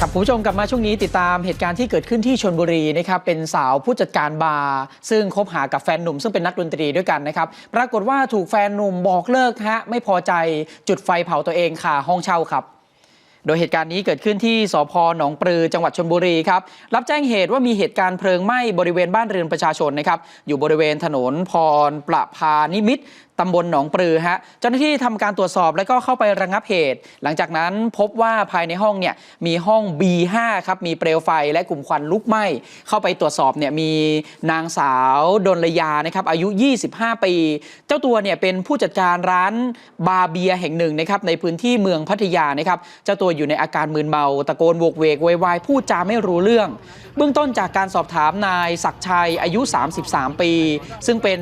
ครับผู้ชมกลับมาช่วงนี้ติดตามเหตุการณ์ที่เกิดขึ้นที่ชนบุรีนะครับเป็นสาวผู้จัดการบาร์ซึ่งคบหากับแฟนหนุ่มซึ่งเป็นนักดนตรีด้วยกันนะครับปรากฏว่าถูกแฟนหนุ่มบอกเลิกฮะไม่พอใจจุดไฟเผาตัวเองค่ะห้องเช่าครับ โดยเหตุการณ์นี้เกิดขึ้นที่สพหนองปลือจังหวัดชนบุรีครับรับแจ้งเหตุว่ามีเหตุการณ์เพลิงไหม้บริเวณบ้านเรือนประชาชนนะครับอยู่บริเวณถนนพรประพานิมิตตำบลหนองปลือฮะเจ้าหน้าที่ทำการตรวจสอบแล้วก็เข้าไประงับเหตุ หลังจากนั้นพบว่าภายในห้องเนี่ยมีห้อง B5 ครับมีเปลวไฟและกลุ่มควันลุกไหม้เข้าไปตรวจสอบเนี่ยมีนางสาวดนรยานะครับอายุ 25 ปี เจ้าตัวเนี่ยเป็นผู้จัดการร้านบาร์เบียแห่งหนึ่งนะครับในพื้นที่เมืองพัทยานะครับเจ้าตัวอยู่ในอาการมึนเมา ตะโกนโวกเวกวายพูดจาไม่รู้เรื่อง เบื้องต้นจากการสอบถามนายศักชัยอายุ 33 ปี ซึ่งเป็น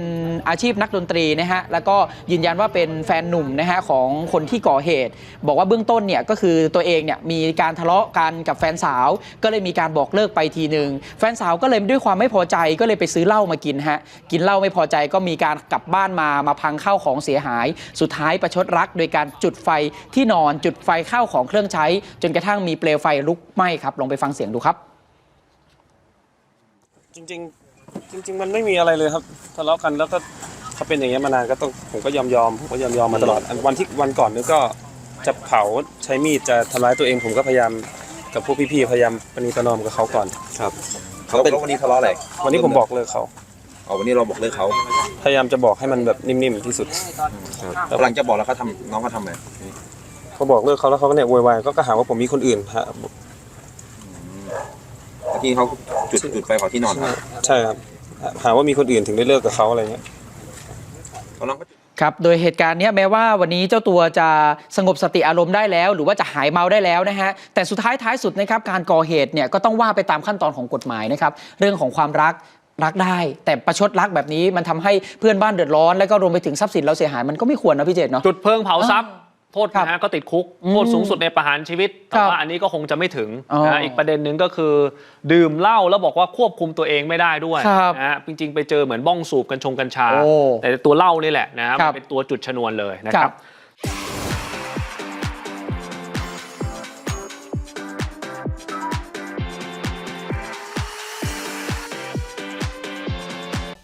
อาชีพนักดนตรีนะฮะแล้วก็ยืนยันว่าเป็นแฟนหนุ่มนะฮะของคนที่ก่อเหตุ บอกว่าเบื้องต้นเนี่ยก็คือตัวเองเนี่ยมีการทะเลาะกันกับแฟนสาว ก็เลยมีการบอกเลิกไปทีหนึ่งแฟนสาวก็เลยด้วยความไม่พอใจก็เลยไปซื้อเหล้ามากินฮะกินเหล้าไม่พอใจก็มีการกลับบ้านมามาพังข้าวของเสียหาย สุดท้ายประชดรัก โดยการจุดไฟที่นอนจุดไฟข้าวของเครื่องใช้จนกระทั่งมีเปลวไฟลุกไหม้ครับลองไปฟังเสียงดูครับ จริงๆ จริง ๆ มันไม่มีอะไรเลยครับทะเลาะกันแล้วก็เขาเป็นอย่างเงี้ยมานานก็ต้องผมก็ยอมยอมผมก็ยอมยอมมาตลอดอันวันที่วันก่อนนี่ก็จะเผาใช้มีดจะทำร้ายตัวเองผมก็พยายามกับพวกพี่ๆพยายามปณีประนอมกับเขาก่อนครับเขาเป็นวันนี้ทะเลาะอะไรวันนี้ผมบอกเลิกเขาเอาวันนี้เราบอกเลิกเขาพยายามจะบอกให้มันแบบนิ่มๆที่สุดแล้วหลังจากบอกแล้วเขาทำน้องเขาทำไง เขาบอกเลิกเขาแล้วเขาก็เนี่ยโวยวายก็ก็หาว่าผมมีคนอื่นฮะแล้วที่เขาจุดจุดไฟเผาที่นอนครับใช่ครับหาว่ามีคนอื่นถึงได้เลิกกับเขาอะไรเงี้ยเขาน้องก็จุดครับ โดยเหตุการณ์เนี้ยแม้ว่าวันนี้เจ้าตัวจะสงบสติอารมณ์ได้แล้ว หรือว่าจะหายเมาได้แล้วนะฮะ แต่สุดท้ายท้ายสุดนะครับการก่อเหตุเนี่ยก็ต้องว่าไปตามขั้นตอนของกฎหมายนะครับ เรื่องของความรักรักได้ แต่ประชดรักแบบนี้มันทำให้เพื่อนบ้านเดือดร้อน แล้วก็รวมไปถึงทรัพย์สินเราเสียหายมันก็ไม่ควรนะพี่เจตเนาะจุดเพลิงเผาทรัพย์ โทษครับนะฮะก็ติดคุกอืมโทษสูงสุดในประหารชีวิตแต่ครับว่าอันนี้ก็คงจะไม่ถึงอ๋อนะฮะอีกประเด็นหนึ่งก็คือ ดื่มเหล้าแล้วบอกว่าควบคุมตัวเองไม่ได้ด้วยครับนะฮะจริงๆ ไปเจอเหมือนบ้องสูบกัญชงกัญชาโอ้แต่ตัวเหล้านี่แหละนะฮะครัมับนเป็นตัวจุดชนวนเลยนะคครัรับบ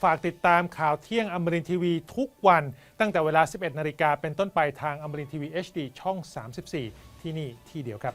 ฝากติดตามข่าวเที่ยงอมรินทีวีทุกวัน ตั้งแต่เวลา 11 นาฬิกาเป็นต้นไปทางอมรินทีวี HD ช่อง 34 ที่นี่ที่เดียวครับ